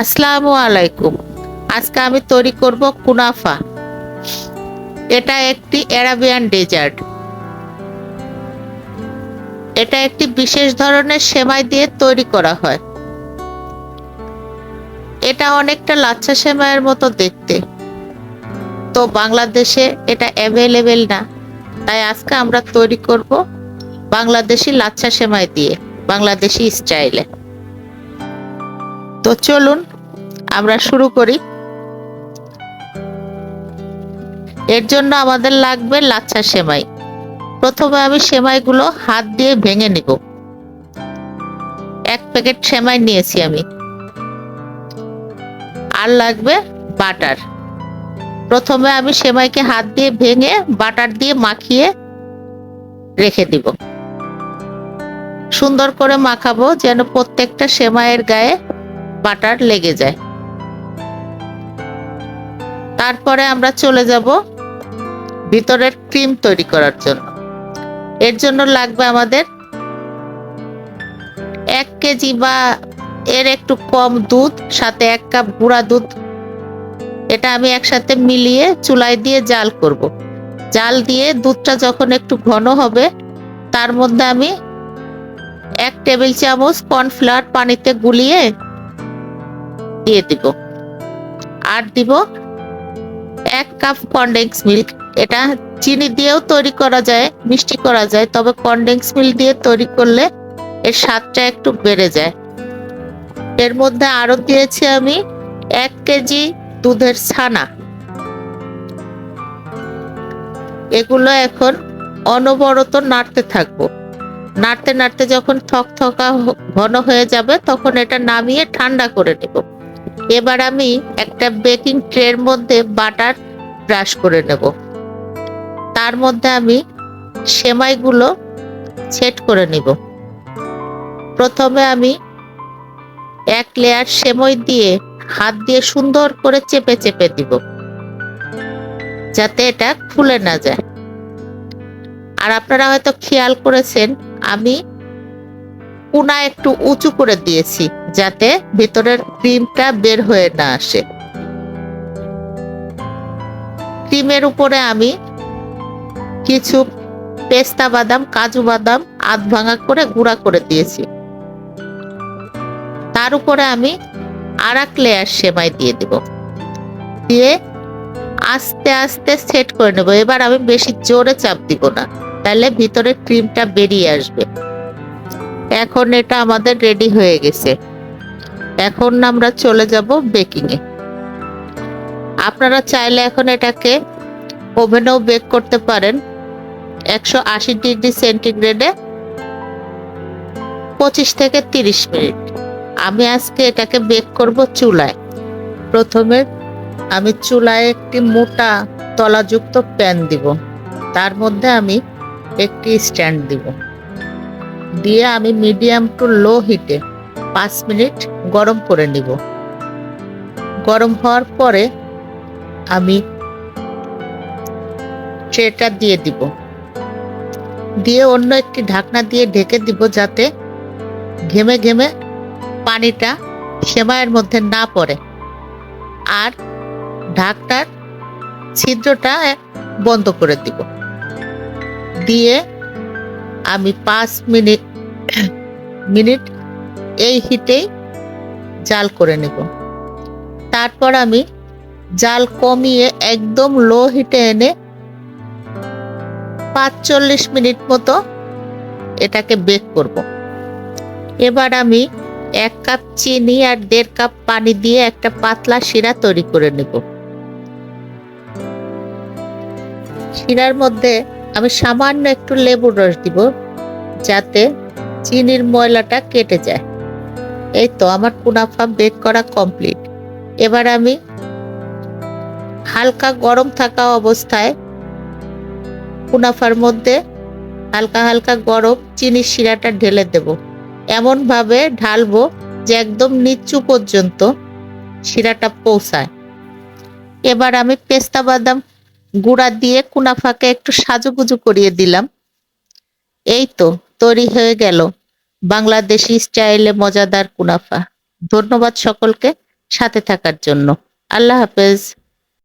আসসালামু আলাইকুম। আজকে আমি তৈরি করব কুনাফা। এটা একটি অ্যারাবিয়ান ডেজার্ট। এটা একটি বিশেষ ধরনের সেমাই দিয়ে তৈরি করা হয়। এটা অনেকটা লাচ্ছা সেমাইয়ের মতো দেখতে। তো বাংলাদেশে এটা অ্যাভেলেবেল না। তাই আজকে আমরা তৈরি করব বাংলাদেশি লাচ্ছা সেমাই দিয়ে, বাংলাদেশি স্টাইলে। তো চলুন, আমরা শুরু করি। এর জন্য আমাদের লাগবে লাচ্ছা সেমাই। প্রথমে আমি সেমাইগুলো হাত দিয়ে ভেঙে নিব। এক প্যাকেট সেমাই নিয়েছি আমি। আর লাগবে বাটার। প্রথমে আমি সেমাইকে হাত দিয়ে ভেঙে বাটার দিয়ে মাখিয়ে রেখে দিব। সুন্দর করে মাখাবো যেন প্রত্যেকটা সেমাইয়ের গায়ে বাটার লেগে যায়। তারপরে আমরা চলে যাব ভিতরের ক্রিম তৈরি করার জন্য। এর জন্য লাগবে আমাদের এক কেজি বা এর একটু কম দুধ, সাথে এক কাপ গুঁড়া দুধ। এটা আমি একসাথে মিলিয়ে চুলায় দিয়ে জাল করব। জাল দিয়ে দুধটা যখন একটু ঘন হবে, তার মধ্যে আমি এক টেবিল চামচ কর্নফ্লাওয়ার পানিতে গুলিয়ে দিয়ে দিব। আর দিব এক কাপ কনডেন্স মিল্ক এটা চিনি দিয়েও তৈরি করা যায়, মিষ্টি করা যায়, তবে কনডেন্স মিল্ক দিয়ে তৈরি করলে এর স্বাদটা একটু বেড়ে যায়। এর মধ্যে আরও দিয়েছি আমি এক কেজি দুধের ছানা। এগুলো এখন অনবরত নাড়তে থাকব। নাড়তে নাড়তে যখন থক থকা ঘন হয়ে যাবে, তখন এটা নামিয়ে ঠান্ডা করে নেব। এবার আমি একটা বেকিং ট্রের মধ্যে বাটার ব্রাশ করে নেব। তার মধ্যে আমি সেমাইগুলো সেট করে নিব। প্রথমে আমি এক লেয়ার সেমাই দিয়ে হাত দিয়ে সুন্দর করে চেপে চেপে দিব, যাতে এটা খুলে না যায়। আর আপনারা হয়তো খেয়াল করেছেন, আমি কুনা একটু উঁচু করে দিয়েছি, যাতে ভেতরের ক্রিমটা বের হয়ে না আসে। ক্রিমের উপরে আমি কিছু পেস্তা বাদাম, কাজু বাদাম, আধ ভাঙা করে গুঁড়া করে দিয়েছি। তার উপরে আমি আর এক লেয়ার সেমাই দিয়ে দেব। দিয়ে আস্তে আস্তে সেট করে নেব। এবার আমি বেশি জোরে চাপ দিব না, তাহলে ভিতরে ক্রিমটা বেরিয়ে আসবে। এখন এটা আমাদের রেডি হয়ে গেছে। এখন আমরা চলে যাব বেকিং এ। আপনারা চাইলে এখন এটাকে ওভেনেও বেক করতে পারেন। একশো আশি ডিগ্রি সেন্টিগ্রেডে পঁচিশ থেকে তিরিশ মিনিট। আমি আজকে এটাকে বেক করব চুলায়। প্রথমে আমি চুলায় একটি মোটা তলাযুক্ত প্যান দিব। তার মধ্যে আমি একটি স্ট্যান্ড দিব। দিয়ে আমি মিডিয়াম টু লো হিটে পাঁচ মিনিট গরম করে নিব। গরম হওয়ার পরে আমি ট্রেটা দিয়ে দিব। দিয়ে অন্য একটি ঢাকনা দিয়ে ঢেকে দিব যাতে ঘেমে ঘেমে পানিটা সেমাইয়ের মধ্যে না পড়ে। আর ঢাকনার ছিদ্রটা বন্ধ করে দিব। দিয়ে আমি পাঁচ মিনিট মিনিট এই হিটেই জাল করে নেব। তারপর আমি জাল কমিয়ে একদম লো হিটে এনে পাঁচচল্লিশ মিনিট মতো এটাকে বেক করব। এবার আমি এক কাপ চিনি আর দেড় কাপ পানি দিয়ে একটা পাতলা শিরা তৈরি করে নেব। শিরার মধ্যে আমি সামান্য একটু লেবুর রস দিব। যাতে চিনির ময়লাটা কেটে যায়। এই তো আমার কুনাফা বেক করা কমপ্লিট। এবার আমি হালকা গরম থাকা অবস্থায় কুনাফার মধ্যে হালকা হালকা গরম চিনির শিরাটা ঢেলে দেব। এমন ভাবে ঢালবো যে একদম নিচু পর্যন্ত শিরাটা পৌঁছায়। এবার আমি পেস্তা বাদাম গুঁড়া দিয়ে কুনাফাকে একটু সাজুগুজু করিয়ে দিলাম। এই তো তৈরি হয়ে গেল বাংলাদেশি স্টাইলে মজাদার কুনাফা। ধন্যবাদ সকলকে সাথে থাকার জন্য। আল্লাহ হাফেজ।